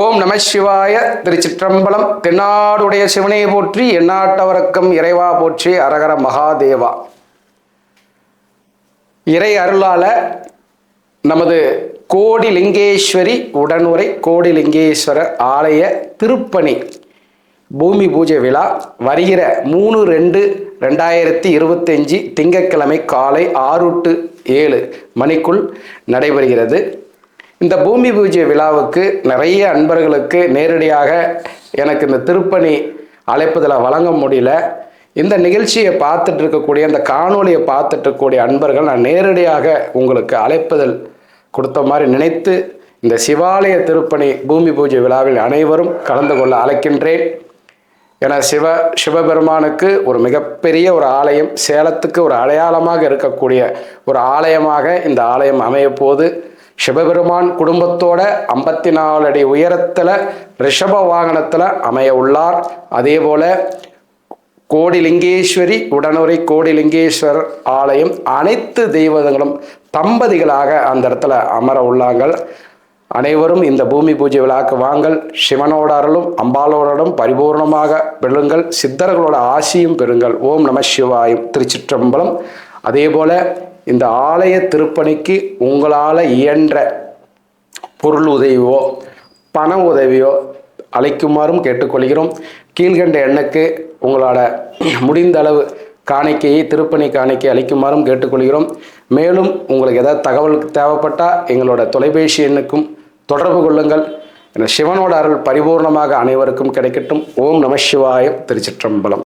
ஓம் நம சிவாய திருச்சிற்றம்பலம். தென்னாடுடைய சிவனையை போற்றி எண்ணாட்டவரக்கம் இறைவா போற்றி அரகர மகாதேவா. இறை அருளால நமது கோடிலிங்கேஸ்வரி உடனுரை கோடிலிங்கேஸ்வரர் ஆலய திருப்பணி பூமி பூஜை விழா வருகிற மூணு ரெண்டு ரெண்டாயிரத்தி இருபத்தஞ்சி திங்கட்கிழமை காலை ஆறு டு ஏழு மணிக்குள் நடைபெறுகிறது. இந்த பூமி பூஜை விழாவுக்கு நிறைய அன்பர்களுக்கு நேரடியாக எனக்கு இந்த திருப்பணி அழைப்புதலை வழங்க முடியல. இந்த நிகழ்ச்சியை பார்த்துட்டு இருக்கக்கூடிய இந்த காணொலியை பார்த்துட்டு இருக்கக்கூடிய அன்பர்கள் நான் நேரடியாக உங்களுக்கு அழைப்புதல் கொடுத்த மாதிரி நினைத்து இந்த சிவாலய திருப்பணி பூமி பூஜை விழாவில் அனைவரும் கலந்து கொள்ள அழைக்கின்றேன். என சிவ சிவபெருமானுக்கு ஒரு மிகப்பெரிய ஒரு ஆலயம் சேலத்துக்கு ஒரு அடையாளமாக இருக்கக்கூடிய ஒரு ஆலயமாக இந்த ஆலயம் அமையப்போது சிவபெருமான் குடும்பத்தோட ஐம்பத்தி நாலு அடி உயரத்தில் ரிஷப வாகனத்தில் அமைய உள்ளார். அதே போல கோடிலிங்கேஸ்வரி உடனுரை கோடிலிங்கேஸ்வரர் ஆலயம் அனைத்து தெய்வங்களும் தம்பதிகளாக அந்த இடத்துல அமர உள்ளாங்கள் அனைவரும் இந்த பூமி பூஜை விழாக்கு வாங்கள் சிவனோட அருளும் அம்பாலோடும் பரிபூர்ணமாக பெறுங்கள். சித்தர்களோட ஆசியும் பெறுங்கள். ஓம் நம சிவாயும் திருச்சிற்றம்பலம். அதே போல இந்த ஆலய திருப்பணிக்கு உங்களால் இயன்ற பொருள் உதவியோ பண உதவியோ அழைக்குமாறும் கேட்டுக்கொள்கிறோம். கீழ்கண்ட எண்ணுக்கு உங்களோட முடிந்த அளவு காணிக்கையை திருப்பணி காணிக்கை அளிக்குமாறும் கேட்டுக்கொள்கிறோம். மேலும் உங்களுக்கு ஏதாவது தகவல் தேவைப்பட்டால் எங்களோட தொலைபேசி எண்ணுக்கும் தொடர்பு கொள்ளுங்கள். என சிவனோட அருள் பரிபூர்ணமாக அனைவருக்கும் கிடைக்கட்டும். ஓம் நம சிவாயம் திருச்சிற்றம்பலம்.